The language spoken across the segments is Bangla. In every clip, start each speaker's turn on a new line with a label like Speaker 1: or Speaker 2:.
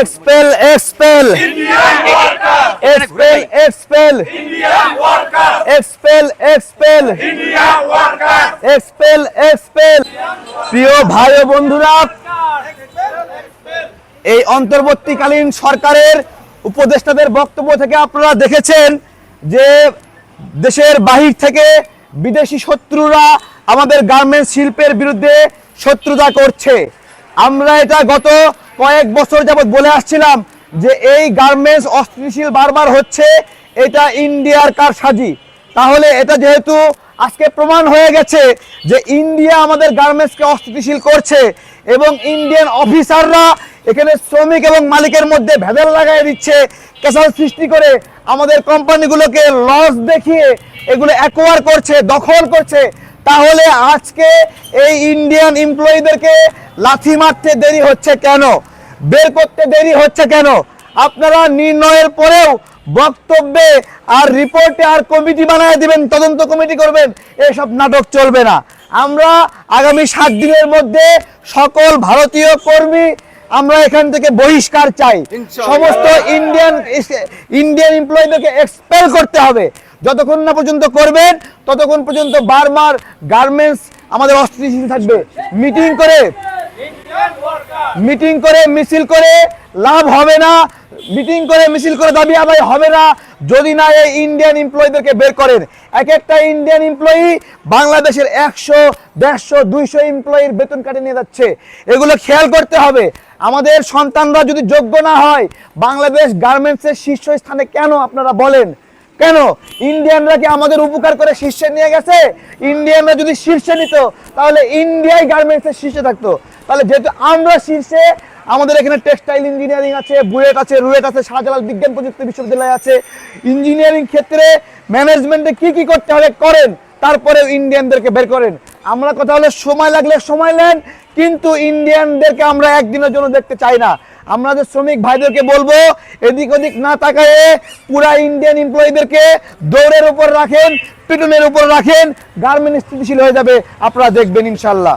Speaker 1: Expel expel expel expel expel expel expel expel প্রিয় ভাই ও বন্ধুরা এই অন্তর্বর্তীকালীন সরকারের উপদেষ্টাদের বক্তব্য থেকে আপনারা দেখেছেন যে দেশের বাহির থেকে বিদেশি শত্রুরা আমাদের গার্মেন্টস শিল্পের বিরুদ্ধে শত্রুতা করছে। আমরা এটা গত কয়েক বছর যাবৎ বলে আসছিলাম যে এই গার্মেন্টস অস্থিতিশীল বারবার হচ্ছে, এটা ইন্ডিয়ার কারসাজি। তাহলে এটা যেহেতু আজকে প্রমাণ হয়ে গেছে যে ইন্ডিয়া আমাদের গার্মেন্টসকে অস্থিতিশীল করছে এবং ইন্ডিয়ান অফিসাররা এখানে শ্রমিক এবং মালিকের মধ্যে ভেদাল লাগাই দিচ্ছে, কেসাল সৃষ্টি করে আমাদের কোম্পানিগুলোকে লস দেখিয়ে এগুলো অ্যাকোয়ার করছে, দখল করছে। তাহলে আজকে এই ইন্ডিয়ান এমপ্লয়ীদেরকে লাথি মারতে দেরি হচ্ছে কেন? বের করতে দেরি হচ্ছে কেন? আপনারা নির্ণয়ের পরেও বক্তব্যে আর রিপোর্টে আর কমিটি বানায় দিবেন তদন্ত কমিটি করবেন এসব নাটক চলবে না। আমরা আগামী সাত দিনের মধ্যে সকল ভারতীয় কর্মী আমরা এখান থেকে বহিষ্কার চাই। সমস্ত ইন্ডিয়ান ইন্ডিয়ান এমপ্লয়ীদেরকে এক্সপেল করতে হবে। যতক্ষণ না পর্যন্ত করবেন ততক্ষণ পর্যন্ত বারবার গার্মেন্টস আমাদের অস্থিতিশীল থাকবে। মিটিং করে মিটিং করে মিছিল করে লাভ হবে না। মিটিং করে মিছিল করে দাবি আদায় হবে না। যদি না এই ইন্ডিয়ান এমপ্লয়ীদেরকে বের করেন। এক একটা ইন্ডিয়ান এমপ্লয়ি বাংলাদেশের একশো, দেড়শো, দুইশো এমপ্লয়ির বেতন কাটে নিয়ে যাচ্ছে। এগুলো খেয়াল করতে হবে। আমাদের সন্তানরা যদি যোগ্য না হয়, বাংলাদেশ গার্মেন্টসের শীর্ষস্থানে কেন আপনারা বলেন? কেন? ইন্ডিয়ানরা কি আমাদের উপকার করে শীর্ষে নিয়ে গেছে? ইন্ডিয়ানরা যদি শীর্ষে নিত, তাহলে ইন্ডিয়াই গার্মেন্টসের শীর্ষে থাকতো। তাহলে যেহেতু আমরা শীর্ষে, আমাদের এখানে টেক্সটাইল ইঞ্জিনিয়ারিং আছে, বুয়েট আছে, রুয়েট আছে, শাহজালাল বিজ্ঞান প্রযুক্তি বিশ্ববিদ্যালয় আছে। ইঞ্জিনিয়ারিং ক্ষেত্রে ম্যানেজমেন্টে কি কি করতে হবে করেন, তারপরে ইন্ডিয়ানদেরকে বের করেন। আমরা কথা হলে সময় লাগলে সময় নেন, কিন্তু ইন্ডিয়ানদেরকে আমরা একদিনের জন্য দেখতে চাই না। আমাদের শ্রমিক ভাইদেরকে বলব, এদিক ওদিক না তাকায়ে পুরা ইন্ডিয়ান এমপ্লয়ীদেরকে দৌড়ের উপর রাখেন, পিটনের উপর রাখেন গার্মেন্ট স্থিতিশীল হয়ে যাবে। আপনারা দেখবেন ইনশাল্লাহ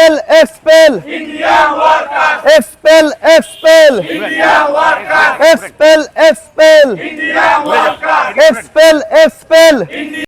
Speaker 1: expel expel expel expel expel expel expel expel